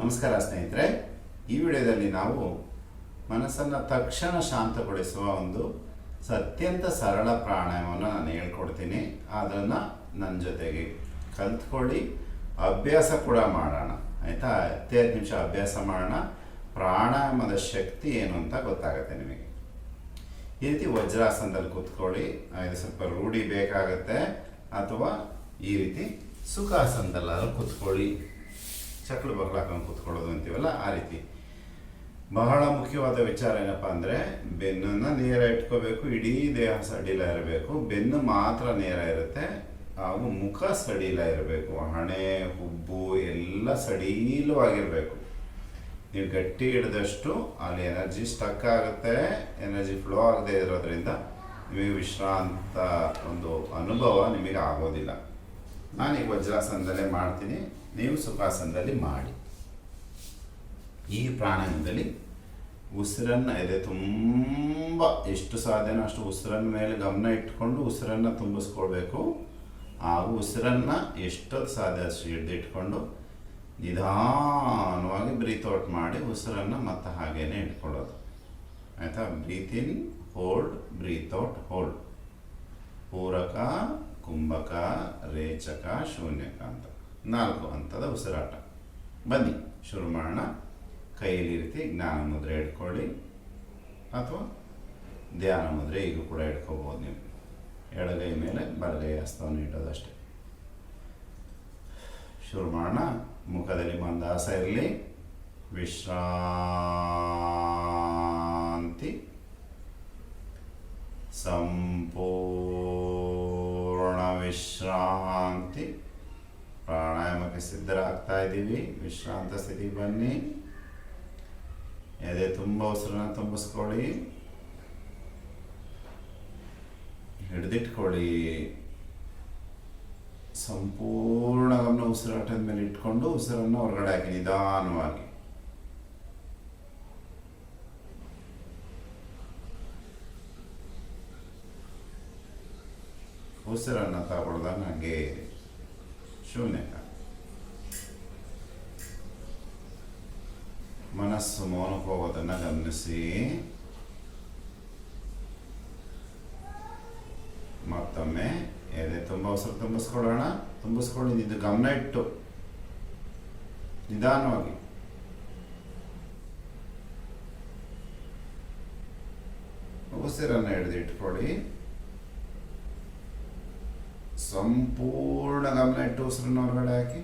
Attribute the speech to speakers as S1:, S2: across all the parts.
S1: ನಮಸ್ಕಾರ ಸ್ನೇಹಿತರೆ, ಈ ವಿಡಿಯೋದಲ್ಲಿ ನಾವು ಮನಸ್ಸನ್ನು ತಕ್ಷಣ ಶಾಂತಗೊಳಿಸುವ ಒಂದು ಅತ್ಯಂತ ಸರಳ ಪ್ರಾಣಾಯಾಮವನ್ನು ನಾನು ಹೇಳ್ಕೊಡ್ತೀನಿ. ಅದನ್ನು ನನ್ನ ಜೊತೆಗೆ ಕಲ್ತ್ಕೊಳ್ಳಿ. ಅಭ್ಯಾಸ ಕೂಡ ಮಾಡೋಣ. ಆಯಿತಾ? ಹತ್ತೈದು ನಿಮಿಷ ಅಭ್ಯಾಸ ಮಾಡೋಣ. ಪ್ರಾಣಾಯಾಮದ ಶಕ್ತಿ ಏನು ಅಂತ ಗೊತ್ತಾಗುತ್ತೆ ನಿಮಗೆ. ಈ ರೀತಿ ವಜ್ರಾಸನದಲ್ಲಿ ಕೂತ್ಕೊಳ್ಳಿ. ಇದು ಸ್ವಲ್ಪ ರೂಢಿ ಬೇಕಾಗತ್ತೆ. ಅಥವಾ ಈ ರೀತಿ ಸುಖಾಸನದಲ್ಲಾದ್ರೂ ಕೂತ್ಕೊಳ್ಳಿ. ಚಕ್ಲು ಬಗ್ಲ ಕೂತ್ಕೊಳ್ಳೋದು ಅಂತೀವಲ್ಲ, ಆ ರೀತಿ. ಬಹಳ ಮುಖ್ಯವಾದ ವಿಚಾರ ಏನಪ್ಪ ಅಂದರೆ, ಬೆನ್ನನ್ನು ನೇರ ಇಟ್ಕೋಬೇಕು, ಇಡೀ ದೇಹ ಸಡಿಲ ಇರಬೇಕು, ಬೆನ್ನು ಮಾತ್ರ ನೇರ ಇರುತ್ತೆ, ಹಾಗೂ ಮುಖ ಸಡಿಲ ಇರಬೇಕು, ಹಣೆ, ಹುಬ್ಬು ಎಲ್ಲ ಸಡಿಲವಾಗಿರಬೇಕು. ನೀವು ಗಟ್ಟಿ ಹಿಡಿದಷ್ಟು ಅಲ್ಲಿ ಎನರ್ಜಿ ಸ್ಟಕ್ ಆಗುತ್ತೆ, ಎನರ್ಜಿ ಫ್ಲೋ ಆಗದೆ ಇರೋದ್ರಿಂದ ನಿಮಗೆ ವಿಶ್ರಾಂತ ಒಂದು ಅನುಭವ ನಿಮಗೆ ಆಗೋದಿಲ್ಲ. ನಾನೀಗ ವಜ್ರಾಸನದಲ್ಲೇ ಮಾಡ್ತೀನಿ. ನೀವು ಸುಖಾಸನದಲ್ಲಿ ಮಾಡಿ. ಈ ಪ್ರಾಣಾಯಾಮದಲ್ಲಿ ಉಸಿರನ್ನು, ಎದೆ ತುಂಬ ಎಷ್ಟು ಸಾಧ್ಯನೋ ಅಷ್ಟು ಉಸಿರನ್ನ ಮೇಲೆ ಗಮನ ಇಟ್ಕೊಂಡು ಉಸಿರನ್ನು ತುಂಬಿಸ್ಕೊಳ್ಬೇಕು. ಆ ಉಸಿರನ್ನು ಎಷ್ಟು ಸಾಧ್ಯ ಅಷ್ಟು ಹಿಡಿದಿಟ್ಕೊಂಡು ನಿಧಾನವಾಗಿ ಬ್ರೀತ್ ಔಟ್ ಮಾಡಿ ಉಸಿರನ್ನು ಮತ್ತೆ ಹಾಗೇನೆ ಇಟ್ಕೊಳ್ಳೋದು. ಆಯಿತಾ? Breath hold breath out hold. ಪೂರಕ, ಕುಂಭಕ, ರೇಚಕ, ಶೂನ್ಯಕ ಅಂತ. ನಾಲ್ಕು ಹಂತದ ಉಸಿರಾಟ. ಬನ್ನಿ, ಶುರು ಮಾಡೋಣ. ಕೈಯಲ್ಲಿ ರೀತಿ ಜ್ಞಾನ ಮುದ್ರೆ ಇಟ್ಕೊಳ್ಳಿ ಅಥವಾ ಧ್ಯಾನ ಮುದ್ರೆ ಈಗ ಕೂಡ ಇಟ್ಕೋಬೋದು ನೀವು. ಎಡಗೈ ಮೇಲೆ ಬಲಗೈ ಹಸ್ತವನ್ನು ಇಡೋದಷ್ಟೇ ಶುರು ಮಾಡೋಣ. ಮುಖದಲ್ಲಿ ಮಂದಾಸ ಇರಲಿ. ವಿಶ್ರಾಂತಿ. ಸಂಪೂರ್ಣ ವಿಶ್ರಾಂತಿ. ಪ್ರಾಣಾಯಾಮಕ್ಕೆ ಸಿದ್ಧರಾಗ್ತಾ ಇದ್ದೀವಿ. ವಿಶ್ರಾಂತ ಸ್ಥಿತಿಗೆ ಬನ್ನಿ. ಎದೆ ತುಂಬ ಉಸಿರನ್ನ ತುಂಬಿಸ್ಕೊಳ್ಳಿ. ಹಿಡಿದಿಟ್ಕೊಳ್ಳಿ. ಸಂಪೂರ್ಣ ಗಮನ ಉಸಿರಾಟದ ಮೇಲೆ ಇಟ್ಕೊಂಡು ಉಸಿರನ್ನು ಹೊರಗಡೆ ಹಾಕಿ, ನಿಧಾನವಾಗಿ. ಉಸಿರನ್ನು ತಗೊಳ್ದಂಗೆ ಹಾಗೆ. ಶೂನ್ಯಕ. ಮನಸ್ಸು ಮೌನಕ್ಕೆ ಗಮನಿಸಿ. ಮತ್ತೊಮ್ಮೆ ಎದೆ ತುಂಬ ಉಸಿರು ತುಂಬಿಸ್ಕೊಳ್ಳೋಣ. ತುಂಬಿಸ್ಕೊಂಡು ಇದು ಗಮನ ಇಟ್ಟು. ನಿಧಾನವಾಗಿ. ಉಸಿರನ್ನು ಹಿಡಿದು ಸಂಪೂರ್ಣ ಗಮನ ಇಟ್ಟು ಉಸಿರನ್ನು ಹೊರಗಡೆ ಹಾಕಿ.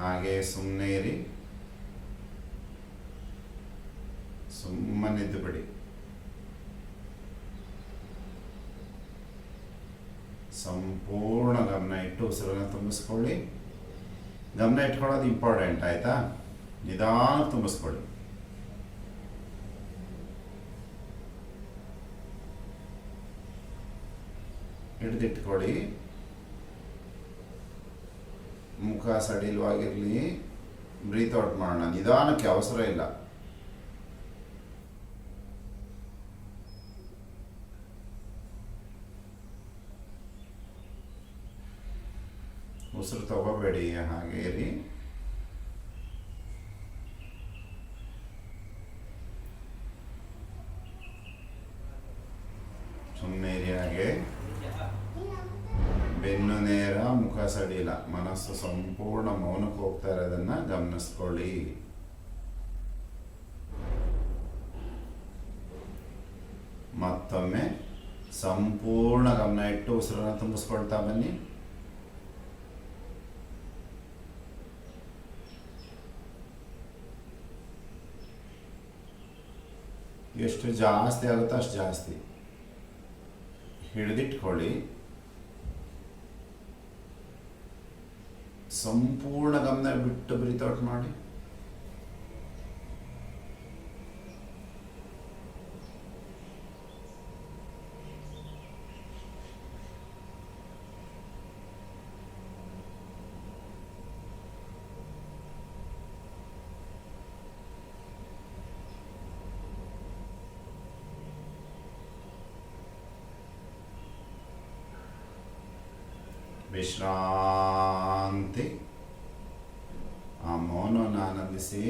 S1: ಹಾಗೆ ಸುಮ್ಮನೆ ಇರಿ. ಸುಮ್ಮನೆ ಇದ್ದು ಬಿಡಿ. ಸಂಪೂರ್ಣ ಗಮನ ಇಟ್ಟು ಉಸಿರನ್ನು ತುಂಬಿಸ್ಕೊಳ್ಳಿ. ಗಮನ ಇಟ್ಕೊಳ್ಳೋದು ಇಂಪಾರ್ಟೆಂಟ್ ಆಯಿತಾ? ನಿಧಾನ ತುಂಬಿಸ್ಕೊಳ್ಳಿ. ಹಿಡಿದಿಟ್ಕೊಳ್ಳಿ. ಮುಖ ಸಡಿಲವಾಗಿರಲಿ ಬ್ರೀತ್ ಔಟ್ ಮಾಡೋಣ. ನಿಧಾನಕ್ಕೆ ಅವಸರ ಇಲ್ಲ. ಉಸಿರು ತಗೋಬೇಡಿ ಹಾಗೆ ಇರಿ. ಸುಮ್ಮನೆ ಇರಿ ಹಾಗೆ. ಬೆನ್ನು ನೇರ, ಮುಖ ಸಡಿಲ, ಮನಸ್ಸು ಸಂಪೂರ್ಣ ಮೌನಕ್ಕೆ ಹೋಗ್ತಾ ಇರೋದನ್ನ ಗಮನಿಸ್ಕೊಳ್ಳಿ. ಮತ್ತೊಮ್ಮೆ ಸಂಪೂರ್ಣ ಗಮನ ಇಟ್ಟು ಉಸಿರನ್ನ ತುಂಬಿಸ್ಕೊಳ್ತಾ ಬನ್ನಿ. ಎಷ್ಟು ಜಾಸ್ತಿ ಆಗುತ್ತೋ ಅಷ್ಟು ಜಾಸ್ತಿ. ಹಿಡಿದಿಟ್ಕೊಳ್ಳಿ. ಸಂಪೂರ್ಣ ಗಮನ ಬಿಟ್ಟು ಬ್ರೀತ್ ಮಾಡಿ. ವಿಶ್ರಾಂತಿ. ಆ ಮೌನವನ್ನು ಆನಂದಿಸಿ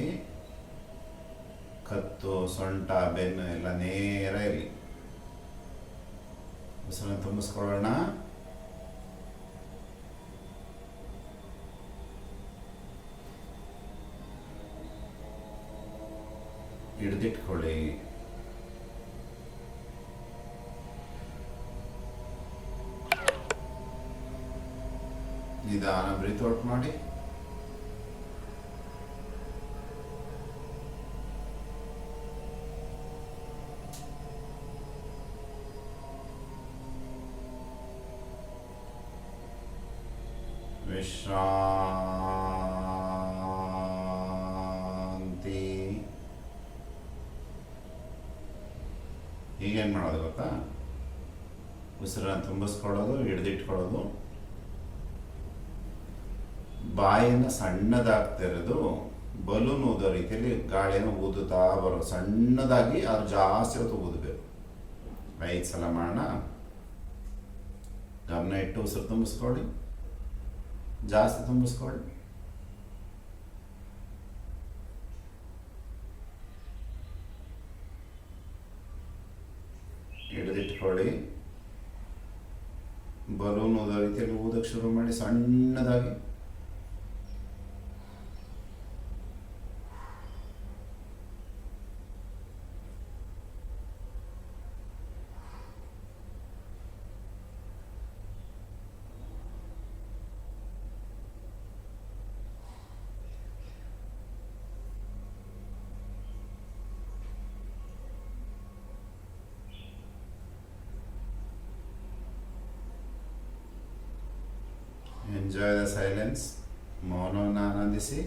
S1: ಕತ್ತು ಸೊಂಟ ಬೆನ್ನು ಎಲ್ಲ ನೇರ ಇರಲಿ. ಉಸಿರನ್ನು ತುಂಬಿಸ್ಕೊಳ್ಳೋಣ. ಹಿಡಿದಿಟ್ಕೊಳ್ಳಿ. ನಿಧಾನ ಬ್ರೀತ್ ಔಟ್ ಮಾಡಿ. ವಿಶ್ರಾಂತಿ. ಈಗೇನು ಮಾಡೋದು ಗೊತ್ತಾ? ಉಸಿರನ್ನು ತುಂಬಿಸ್ಕೊಳ್ಳೋದು ಹಿಡಿದಿಟ್ಕೊಳ್ಳೋದು. ಬಾಯನ್ನು ಸಣ್ಣದಾಗ್ತಿರೋದು ಬಲೂನ್ ಊದೋ ರೀತಿಯಲ್ಲಿ ಗಾಳಿಯನ್ನು ಊದುತ್ತಾ ಬರೋ, ಸಣ್ಣದಾಗಿ ಅದು ಜಾಸ್ತಿ ಹೊತ್ತು ಊದಬೇಕು. ಐದು ಸಲ ಮಾಡೋಣ. ಗಮನ ಇಟ್ಟು ಉಸಿರು ತುಂಬಿಸ್ಕೊಳ್ಳಿ. ಜಾಸ್ತಿ ತುಂಬಿಸ್ಕೊಳ್ಳಿ. ಹಿಡಿದಿಟ್ಕೊಳ್ಳಿ. ಬಲೂನ್ ಊದೋ ರೀತಿಯಲ್ಲಿ ಊದಕ್ಕೆ ಶುರು ಮಾಡಿ ಸಣ್ಣದಾಗಿ. ಎಂಜಾಯ್ ದ ಸೈಲೆನ್ಸ್ ಮೌನವನ್ನು ಆನಂದಿಸಿ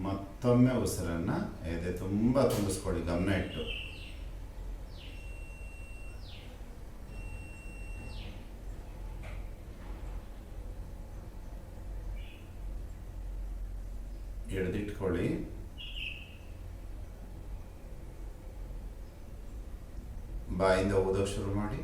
S1: ಮತ್ತೊಮ್ಮೆ ಉಸಿರನ್ನು ಎದೆ ತುಂಬ ತುಂಬಿಸ್ಕೊಳ್ಳಿ ಗಮನ ಇಟ್ಟು. ಹಿಡಿದಿಟ್ಕೊಳ್ಳಿ ಬಾಯಿಂದ ಓದೋಕೆ ಶುರು ಮಾಡಿ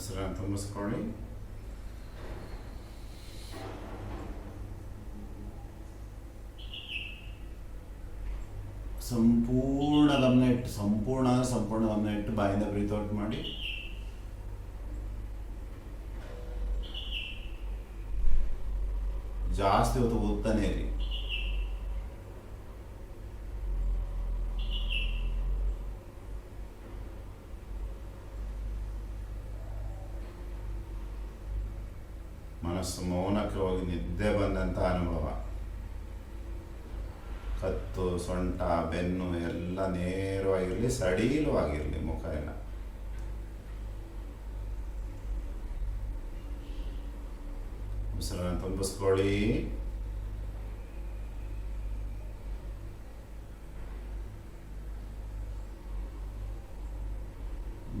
S1: ಉಸಿರನ್ನು ತುಂಬಿಸ್ಕೊಳ್ಳಿ ಸಂಪೂರ್ಣ ಗಮನ ಇಟ್ಟು, ಸಂಪೂರ್ಣ ಸಂಪೂರ್ಣ ಗಮನ ಇಟ್ಟು ಬಾಯಿಂದ ಬ್ರೀತ್ ಔಟ್ ಮಾಡಿ. ಜಾಸ್ತಿ ಹೊತ್ತು ಓದ್ತಾನೆ ಇರಿ. ಮನಸ್ಸು ಮೌನಕ್ಕೆ ಹೋಗಿ ನಿದ್ದೆ ಬಂದಂಥ ಅನುಭವ. ಕತ್ತು, ಸೊಂಟ, ಬೆನ್ನು ಎಲ್ಲ ನೇರವಾಗಿರಲಿ, ಸಡೀಲವಾಗಿರಲಿ ಮುಖ ಎಲ್ಲ ಉಸಿರನ್ನು ತುಂಬಿಸ್ಕೊಳ್ಳಿ.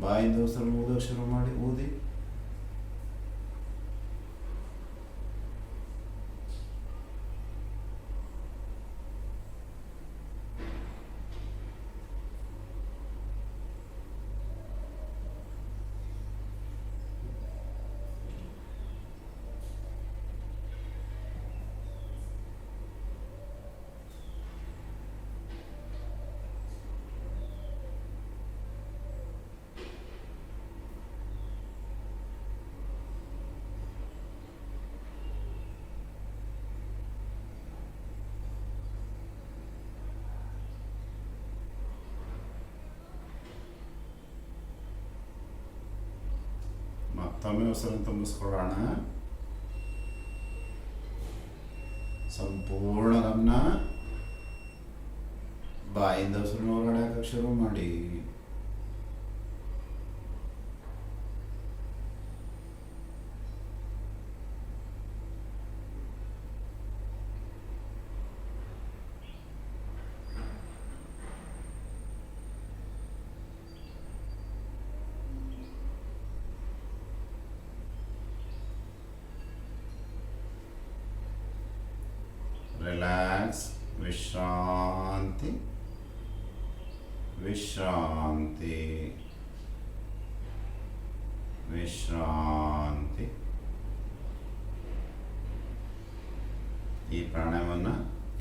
S1: ಬಾಯಿಂದ ಉಸಿರು ಊದೋಕೆ ಶುರು ಮಾಡಿ, ಊದಿ. ಮತ್ತೊಮ್ಮೆ ಉಸಿರನ್ನು ತುಂಬಿಸ್ಕೊಳ್ಳೋಣ ಸಂಪೂರ್ಣ ಗಮನ ಬಾಯಿಂದ ಹೆಸರು ಹೊರಡಕ್ಕೆ ಶುರು ಮಾಡಿ. ರಿಲ್ಯಾಕ್ಸ್ ವಿಶ್ರಾಂತಿ ವಿಶ್ರಾಂತಿ ವಿಶ್ರಾಂತಿ ಈ ಪ್ರಾಣಾಯಾಮವನ್ನು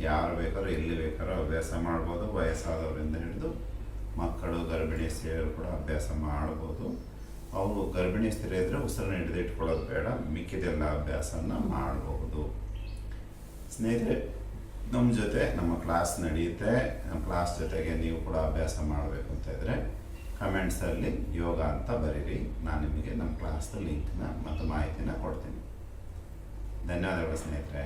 S1: ಯಾರು ಬೇಕಾದ್ರೂ, ಎಲ್ಲಿ ಬೇಕಾದ್ರೂ ಅಭ್ಯಾಸ ಮಾಡ್ಬೋದು. ವಯಸ್ಸಾದವರಿಂದ ಹಿಡಿದು ಮಕ್ಕಳು, ಗರ್ಭಿಣಿ ಸ್ತ್ರೀಯರು ಕೂಡ ಅಭ್ಯಾಸ ಮಾಡ್ಬೋದು. ಅವರು ಗರ್ಭಿಣಿ ಸ್ತ್ರೀ ಇದ್ದರೆ ಉಸಿರನ್ನು ಹಿಡಿದಿಟ್ಕೊಳ್ಳೋದು ಬೇಡ. ಮಿಕ್ಕಿದೆಲ್ಲ ಅಭ್ಯಾಸನ ಮಾಡಬಹುದು ಸ್ನೇಹಿತರೆ ನಮ್ಮ ಜೊತೆ, ನಮ್ಮ ಕ್ಲಾಸ್ ನಡೆಯುತ್ತೆ ನಮ್ಮ ಕ್ಲಾಸ್ ಜೊತೆಗೆ ನೀವು ಕೂಡ ಅಭ್ಯಾಸ ಮಾಡಬೇಕು ಅಂತ ಇದ್ದರೆ ಕಮೆಂಟ್ಸಲ್ಲಿ ಯೋಗ ಅಂತ ಬರೀರಿ. ನಾನು ನಿಮಗೆ ನಮ್ಮ ಕ್ಲಾಸ್ದ ಲಿಂಕ್ನ ಮತ್ತು ಮಾಹಿತಿನ ಕೊಡ್ತೀನಿ. ಧನ್ಯವಾದಗಳು ಸ್ನೇಹಿತರೆ.